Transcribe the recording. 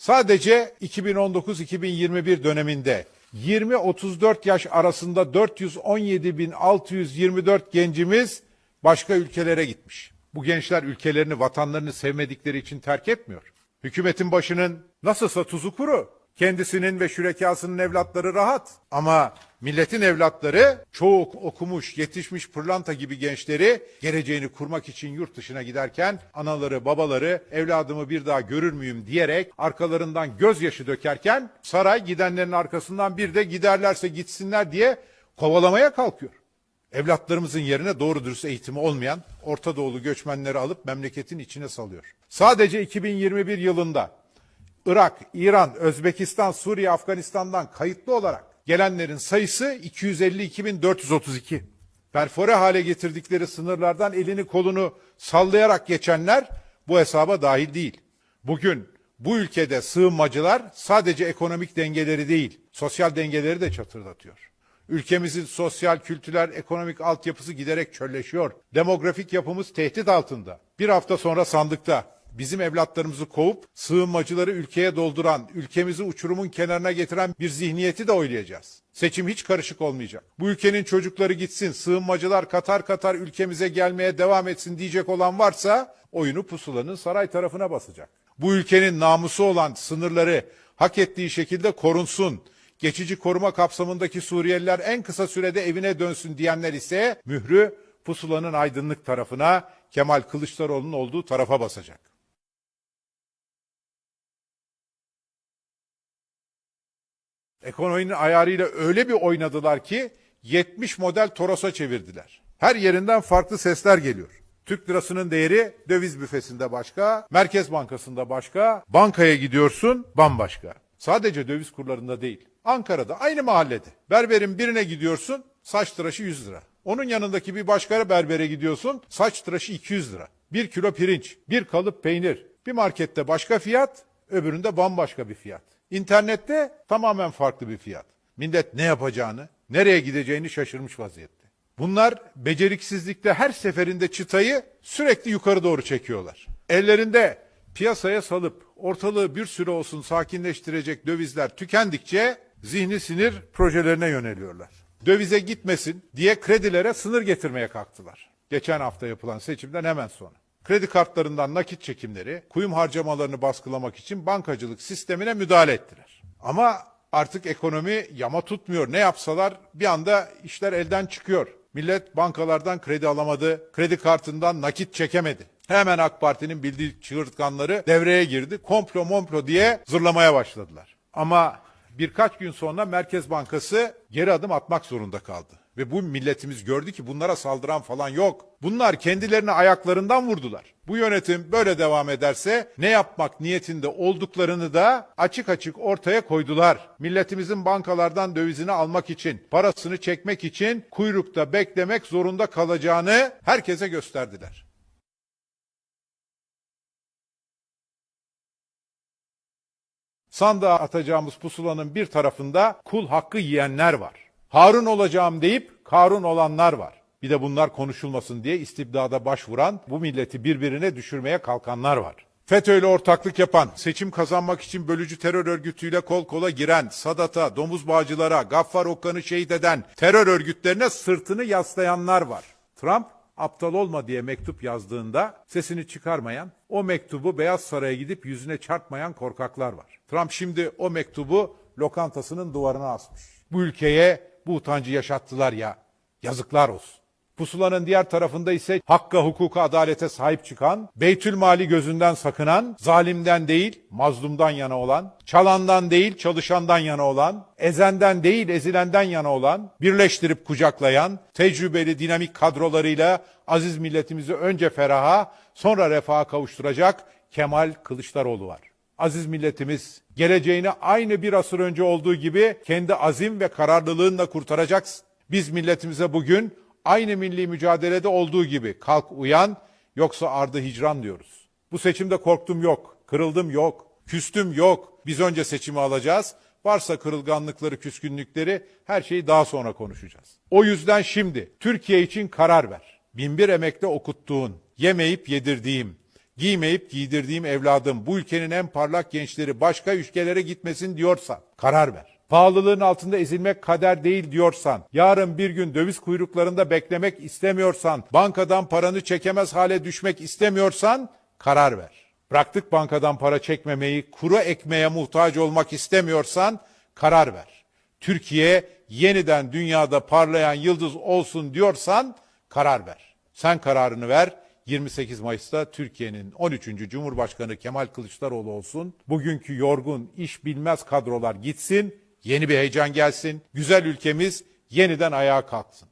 Sadece 2019-2021 döneminde 20-34 yaş arasında 417.624 gencimiz başka ülkelere gitmiş. Bu gençler ülkelerini, vatanlarını sevmedikleri için terk etmiyor. Hükümetin başının nasılsa tuzu kuru. Kendisinin ve şürekasının evlatları rahat. Ama milletin evlatları çoğu okumuş, yetişmiş pırlanta gibi gençleri geleceğini kurmak için yurt dışına giderken anaları, babaları evladımı bir daha görür müyüm diyerek arkalarından gözyaşı dökerken saray gidenlerin arkasından bir de giderlerse gitsinler diye kovalamaya kalkıyor. Evlatlarımızın yerine doğru dürüst eğitimi olmayan Orta Doğulu göçmenleri alıp memleketin içine salıyor. Sadece 2021 yılında Irak, İran, Özbekistan, Suriye, Afganistan'dan kayıtlı olarak gelenlerin sayısı 252.432. Perfore hale getirdikleri sınırlardan elini kolunu sallayarak geçenler bu hesaba dahil değil. Bugün bu ülkede sığınmacılar sadece ekonomik dengeleri değil, sosyal dengeleri de çatırdatıyor. Ülkemizin sosyal, kültürel, ekonomik altyapısı giderek çölleşiyor. Demografik yapımız tehdit altında. Bir hafta sonra sandıkta bizim evlatlarımızı kovup sığınmacıları ülkeye dolduran, ülkemizi uçurumun kenarına getiren bir zihniyeti de oylayacağız. Seçim hiç karışık olmayacak. Bu ülkenin çocukları gitsin, sığınmacılar katar katar ülkemize gelmeye devam etsin diyecek olan varsa oyunu pusulanın saray tarafına basacak. Bu ülkenin namusu olan sınırları hak ettiği şekilde korunsun. Geçici koruma kapsamındaki Suriyeliler en kısa sürede evine dönsün diyenler ise mührü pusulanın aydınlık tarafına Kemal Kılıçdaroğlu'nun olduğu tarafa basacak. Ekonominin ayarıyla öyle bir oynadılar ki 70 model Toros'a çevirdiler. Her yerinden farklı sesler geliyor. Türk lirasının değeri döviz büfesinde başka, Merkez Bankası'nda başka, bankaya gidiyorsun bambaşka. Sadece döviz kurlarında değil. Ankara'da aynı mahallede. Berberin birine gidiyorsun saç tıraşı 100 lira. Onun yanındaki bir başka berbere gidiyorsun saç tıraşı 200 lira. Bir kilo pirinç, bir kalıp peynir. Bir markette başka fiyat, öbüründe bambaşka bir fiyat. İnternette tamamen farklı bir fiyat. Millet ne yapacağını, nereye gideceğini şaşırmış vaziyette. Bunlar beceriksizlikle her seferinde çıtayı sürekli yukarı doğru çekiyorlar. Ellerinde piyasaya salıp ortalığı bir süre olsun sakinleştirecek dövizler tükendikçe zihni sinir projelerine yöneliyorlar. Dövize gitmesin diye kredilere sınır getirmeye kalktılar. Geçen hafta yapılan seçimden hemen sonra. Kredi kartlarından nakit çekimleri, kuyum harcamalarını baskılamak için bankacılık sistemine müdahale ettiler. Ama artık ekonomi yama tutmuyor. Ne yapsalar bir anda işler elden çıkıyor. Millet bankalardan kredi alamadı, kredi kartından nakit çekemedi. Hemen AK Parti'nin bildiği çığırtkanları devreye girdi. Komplo momplo diye zırlamaya başladılar. Ama birkaç gün sonra Merkez Bankası geri adım atmak zorunda kaldı. Ve bu milletimiz gördü ki bunlara saldıran falan yok. Bunlar kendilerini ayaklarından vurdular. Bu yönetim böyle devam ederse ne yapmak niyetinde olduklarını da açık açık ortaya koydular. Milletimizin bankalardan dövizini almak için, parasını çekmek için kuyrukta beklemek zorunda kalacağını herkese gösterdiler. Sandığa atacağımız pusulanın bir tarafında kul hakkı yiyenler var. Harun olacağım deyip Karun olanlar var. Bir de bunlar konuşulmasın diye istibdada başvuran, bu milleti birbirine düşürmeye kalkanlar var. FETÖ'yle ortaklık yapan, seçim kazanmak için bölücü terör örgütüyle kol kola giren, Sadat'a, domuz bağcılara, Gaffar Okkan'ı şehit eden terör örgütlerine sırtını yaslayanlar var. Trump aptal olma diye mektup yazdığında sesini çıkarmayan, o mektubu Beyaz Saray'a gidip yüzüne çarpmayan korkaklar var. Trump şimdi o mektubu lokantasının duvarına asmış. Bu ülkeye bu utancı yaşattılar ya. Yazıklar olsun. Pusulanın diğer tarafında ise hakka, hukuka, adalete sahip çıkan, Beytül Mali gözünden sakınan, zalimden değil, mazlumdan yana olan, çalandan değil, çalışandan yana olan, ezenden değil, ezilenden yana olan, birleştirip kucaklayan, tecrübeli, dinamik kadrolarıyla aziz milletimizi önce feraha, sonra refaha kavuşturacak Kemal Kılıçdaroğlu var. Aziz milletimiz geleceğini aynı bir asır önce olduğu gibi kendi azim ve kararlılığınla kurtaracaksın. Biz milletimize bugün aynı milli mücadelede olduğu gibi kalk uyan yoksa ardı hicran diyoruz. Bu seçimde korktum yok, kırıldım yok, küstüm yok. Biz önce seçimi alacağız. Varsa kırılganlıkları, küskünlükleri her şeyi daha sonra konuşacağız. O yüzden şimdi Türkiye için karar ver. Binbir emekle okuttuğun, yemeyip yedirdiğim, giymeyip giydirdiğim evladım bu ülkenin en parlak gençleri başka ülkelere gitmesin diyorsan karar ver. Pahalılığın altında ezilmek kader değil diyorsan, yarın bir gün döviz kuyruklarında beklemek istemiyorsan, bankadan paranı çekemez hale düşmek istemiyorsan karar ver. Bıraktık bankadan para çekmemeyi, kuru ekmeğe muhtaç olmak istemiyorsan karar ver. Türkiye yeniden dünyada parlayan yıldız olsun diyorsan karar ver. Sen kararını ver. 28 Mayıs'ta Türkiye'nin 13. Cumhurbaşkanı Kemal Kılıçdaroğlu olsun. Bugünkü yorgun, iş bilmez kadrolar gitsin. Yeni bir heyecan gelsin. Güzel ülkemiz yeniden ayağa kalksın.